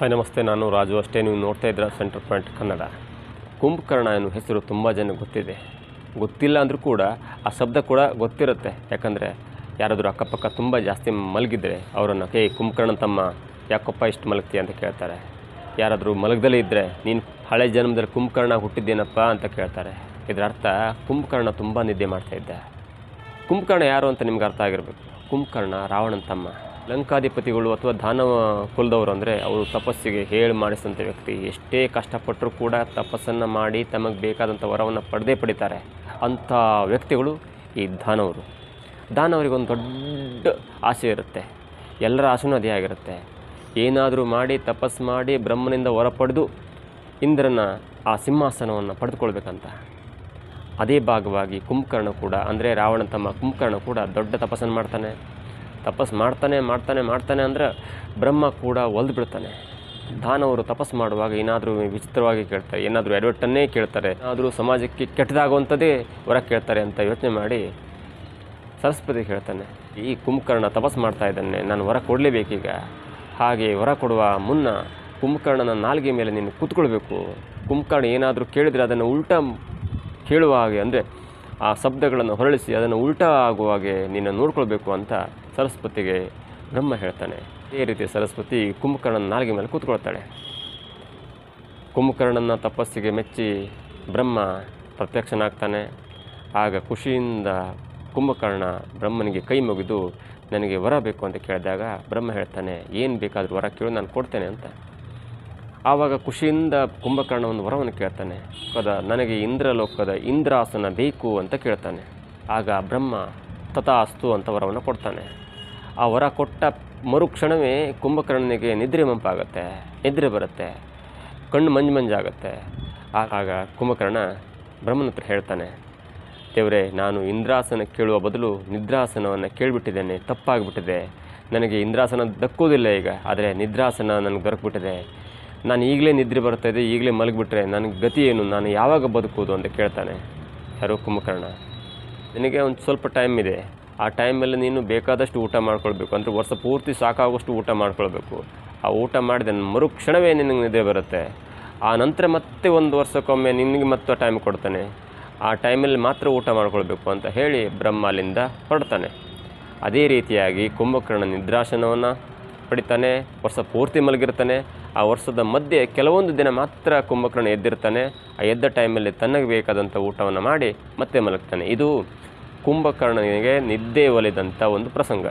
Hi ನಮಸ್ತೆ, ನಾನು ರಾಜು ಅಷ್ಟೇ. ನೀವು ನೋಡ್ತಾ ಇದ್ದೀರಾ ಸೆಂಟರ್ ಪಾಯಿಂಟ್ ಕನ್ನಡ. ಕುಂಭಕರ್ಣ ಎನ್ನುವ ಹೆಸರು ತುಂಬ ಜನ ಗೊತ್ತಿದೆ. ಗೊತ್ತಿಲ್ಲ ಅಂದರೂ ಕೂಡ ಆ ಶಬ್ದ ಕೂಡ ಗೊತ್ತಿರುತ್ತೆ. ಯಾಕಂದರೆ ಯಾರಾದರೂ ಅಕ್ಕಪಕ್ಕ ತುಂಬ ಜಾಸ್ತಿ ಮಲಗಿದ್ರೆ ಅವರನ್ನು ಕೇ ಕುಂಭಕರ್ಣ ತಮ್ಮ, ಯಾಕಪ್ಪ ಇಷ್ಟು ಮಲಗ್ತೀಯ? ಅಂತ ಕೇಳ್ತಾರೆ. ಯಾರಾದರೂ ಮಲಗದಲ್ಲೇ ಇದ್ದರೆ ನೀನು ಹಳೆ ಜನ್ಮದಲ್ಲಿ ಕುಂಭಕರ್ಣ ಹುಟ್ಟಿದ್ದೇನಪ್ಪ? ಅಂತ ಕೇಳ್ತಾರೆ. ಇದರ ಅರ್ಥ, ಕುಂಭಕರ್ಣ ತುಂಬ ನಿದ್ದೆ ಮಾಡ್ತಾ ಇದ್ದೆ. ಕುಂಭಕರ್ಣ ಯಾರು ಅಂತ ನಿಮ್ಗೆ ಅರ್ಥ ಆಗಿರಬೇಕು. ಕುಂಭಕರ್ಣ ರಾವಣನ ತಮ್ಮ. ಲಂಕಾಧಿಪತಿಗಳು ಅಥವಾ ದಾನವ ಕುಲದವರು ಅಂದರೆ ಅವರು ತಪಸ್ಸಿಗೆ ಹೇಳಿ ಮಾಡಿಸಿದಂಥ ವ್ಯಕ್ತಿ. ಎಷ್ಟೇ ಕಷ್ಟಪಟ್ಟರೂ ಕೂಡ ತಪಸ್ಸನ್ನು ಮಾಡಿ ತಮಗೆ ಬೇಕಾದಂಥ ವರವನ್ನು ಪಡೆದೇ ಪಡಿತಾರೆ. ಅಂಥ ವ್ಯಕ್ತಿಗಳು ಈ ದಾನವರು. ದಾನವರಿಗೆ ಒಂದು ದೊಡ್ಡ ಆಸೆ ಇರುತ್ತೆ. ಎಲ್ಲರ ಆಸೆನೂ ಅದೇ ಆಗಿರುತ್ತೆ. ಏನಾದರೂ ಮಾಡಿ ತಪಸ್ಸು ಮಾಡಿ ಬ್ರಹ್ಮನಿಂದ ಹೊರ ಪಡೆದು ಇಂದ್ರನ ಆ ಸಿಂಹಾಸನವನ್ನು ಪಡೆದುಕೊಳ್ಬೇಕಂತ. ಅದೇ ಭಾಗವಾಗಿ ಕುಂಭಕರ್ಣ ಕೂಡ ಅಂದರೆ ರಾವಣ ತಮ್ಮ ಕುಂಭಕರ್ಣ ಕೂಡ ದೊಡ್ಡ ತಪಸ್ಸನ್ನು ಮಾಡ್ತಾನೆ. ತಪಸ್ಸು ಮಾಡ್ತಾನೆ ಮಾಡ್ತಾನೆ ಮಾಡ್ತಾನೆ ಅಂದರೆ ಬ್ರಹ್ಮ ಕೂಡ ಒಲ್ದು ಬಿಡ್ತಾನೆ. ದಾನವರು ತಪಸ್ಸು ಮಾಡುವಾಗ ಏನಾದರೂ ವಿಚಿತ್ರವಾಗಿ ಕೇಳ್ತಾರೆ, ಏನಾದರೂ ಎಡವಟ್ಟನ್ನೇ ಕೇಳ್ತಾರೆ, ಏನಾದರೂ ಸಮಾಜಕ್ಕೆ ಕೆಟ್ಟದಾಗುವಂಥದ್ದೇ ಹೊರ ಕೇಳ್ತಾರೆ ಅಂತ ಯೋಚನೆ ಮಾಡಿ ಸರಸ್ವತಿ ಹೇಳ್ತಾನೆ, ಈ ಕುಂಭಕರ್ಣ ತಪಸ್ಸು ಮಾಡ್ತಾ ಇದ್ದಾನೆ, ನಾನು ಹೊರ ಕೊಡಲೇಬೇಕೀಗ. ಹಾಗೆ ಹೊರ ಕೊಡುವ ಮುನ್ನ ಕುಂಭಕರ್ಣನ ನಾಲ್ಗೆ ಮೇಲೆ ನೀನು ಕೂತ್ಕೊಳ್ಬೇಕು. ಕುಂಭಕರ್ಣ ಏನಾದರೂ ಕೇಳಿದರೆ ಅದನ್ನು ಉಲ್ಟಾ ಕೇಳುವ ಹಾಗೆ ಅಂದರೆ ಆ ಶಬ್ದಗಳನ್ನು ಹೊರಳಿಸಿ ಅದನ್ನು ಉಲ್ಟಾ ಆಗುವ ಹಾಗೆ ನೀನು ನೋಡ್ಕೊಳ್ಬೇಕು ಅಂತ ಸರಸ್ವತಿಗೆ ಬ್ರಹ್ಮ ಹೇಳ್ತಾನೆ. ಇದೇ ರೀತಿ ಸರಸ್ವತಿ ಕುಂಭಕರ್ಣನ ನಾಲಿಗೆ ಮೇಲೆ ಕೂತ್ಕೊಳ್ತಾಳೆ. ಕುಂಭಕರ್ಣನ ತಪಸ್ಸಿಗೆ ಮೆಚ್ಚಿ ಬ್ರಹ್ಮ ಪ್ರತ್ಯಕ್ಷನಾಗ್ತಾನೆ. ಆಗ ಖುಷಿಯಿಂದ ಕುಂಭಕರ್ಣ ಬ್ರಹ್ಮನಿಗೆ ಕೈ ಮುಗಿದು, ನನಗೆ ವರ ಬೇಕು ಅಂತ ಕೇಳಿದಾಗ ಬ್ರಹ್ಮ ಹೇಳ್ತಾನೆ, ಏನು ಬೇಕಾದರೂ ವರ ಕೇಳು, ನಾನು ಕೊಡ್ತೇನೆ ಅಂತ. ಆವಾಗ ಖುಷಿಯಿಂದ ಕುಂಭಕರ್ಣ ಒಂದು ವರವನ್ನು ಕೇಳ್ತಾನೆ. ಕದ ನನಗೆ ಇಂದ್ರಲೋಕದ ಇಂದ್ರಾಸನ ಬೇಕು ಅಂತ ಕೇಳ್ತಾನೆ. ಆಗ ಬ್ರಹ್ಮ ತಥಾಸ್ತು ಅಂತ ವರವನ್ನು ಕೊಡ್ತಾನೆ. ಆ ವರ ಕೊಟ್ಟ ಮರುಕ್ಷಣವೇ ಕುಂಭಕರ್ಣನಿಗೆ ನಿದ್ರೆ ಮಂಪಾಗತ್ತೆ, ನಿದ್ರೆ ಬರುತ್ತೆ, ಕಣ್ಣು ಮಂಜು ಮಂಜಾಗತ್ತೆ ಆಗ ಕುಂಭಕರ್ಣ ಬ್ರಹ್ಮನ ಹತ್ರ ಹೇಳ್ತಾನೆ, ದೇವರೇ, ನಾನು ಇಂದ್ರಾಸನ ಕೇಳುವ ಬದಲು ನಿದ್ರಾಸನವನ್ನು ಕೇಳಿಬಿಟ್ಟಿದ್ದೇನೆ, ತಪ್ಪಾಗಿಬಿಟ್ಟಿದೆ. ನನಗೆ ಇಂದ್ರಾಸನ ದಕ್ಕೋದಿಲ್ಲ ಈಗ, ಆದರೆ ನಿದ್ರಾಸನ ನನಗೆ ದೊರಕಿಬಿಟ್ಟಿದೆ. ನಾನು ಈಗಲೇ ನಿದ್ರೆ ಬರ್ತಾ ಇದೆ, ಈಗಲೇ ಮಲಗಿಬಿಟ್ರೆ ನನ್ನ ಗತಿ ಏನು? ನಾನು ಯಾವಾಗ ಬದುಕೋದು ಅಂತ ಕೇಳ್ತಾನೆ ಯಾರು ಕುಂಭಕರ್ಣ. ನಿನಗೆ ಒಂದು ಸ್ವಲ್ಪ ಟೈಮ್ ಇದೆ. ಆ ಟೈಮಲ್ಲಿ ನೀನು ಬೇಕಾದಷ್ಟು ಊಟ ಮಾಡ್ಕೊಳ್ಬೇಕು. ಅಂದರೆ ವರ್ಷ ಪೂರ್ತಿ ಸಾಕಾಗುವಷ್ಟು ಊಟ ಮಾಡ್ಕೊಳ್ಬೇಕು. ಆ ಊಟ ಮಾಡಿದ ಮರುಕ್ಷಣವೇ ನಿನಗೆ ನಿದ್ರೆ ಬರುತ್ತೆ. ಆ ನಂತರ ಮತ್ತೆ ಒಂದು ವರ್ಷಕ್ಕೊಮ್ಮೆ ನಿನಗೆ ಮತ್ತೆ ಟೈಮ್ ಕೊಡ್ತಾನೆ. ಆ ಟೈಮಲ್ಲಿ ಮಾತ್ರ ಊಟ ಮಾಡ್ಕೊಳ್ಬೇಕು ಅಂತ ಹೇಳಿ ಬ್ರಹ್ಮ ಅಲ್ಲಿಂದ ಹೊರಡ್ತಾನೆ. ಅದೇ ರೀತಿಯಾಗಿ ಕುಂಭಕರ್ಣ ನಿದ್ರಾಶನವನ್ನು ಪಡಿತಾನೆ, ವರ್ಷ ಪೂರ್ತಿ ಮಲಗಿರ್ತಾನೆ ಆ ವರ್ಷದ ಮಧ್ಯೆ ಕೆಲವೊಂದು ದಿನ ಮಾತ್ರ ಕುಂಭಕರ್ಣ ಎದ್ದಿರ್ತಾನೆ. ಆ ಎದ್ದ ಟೈಮಲ್ಲಿ ತನಗೆ ಬೇಕಾದಂಥ ಊಟವನ್ನು ಮಾಡಿ ಮತ್ತೆ ಮಲಗ್ತಾನೆ. ಇದು ಕುಂಭಕರ್ಣನಿಗೆ ನಿದ್ದೆ ಒಲಿದಂಥ ಒಂದು ಪ್ರಸಂಗ.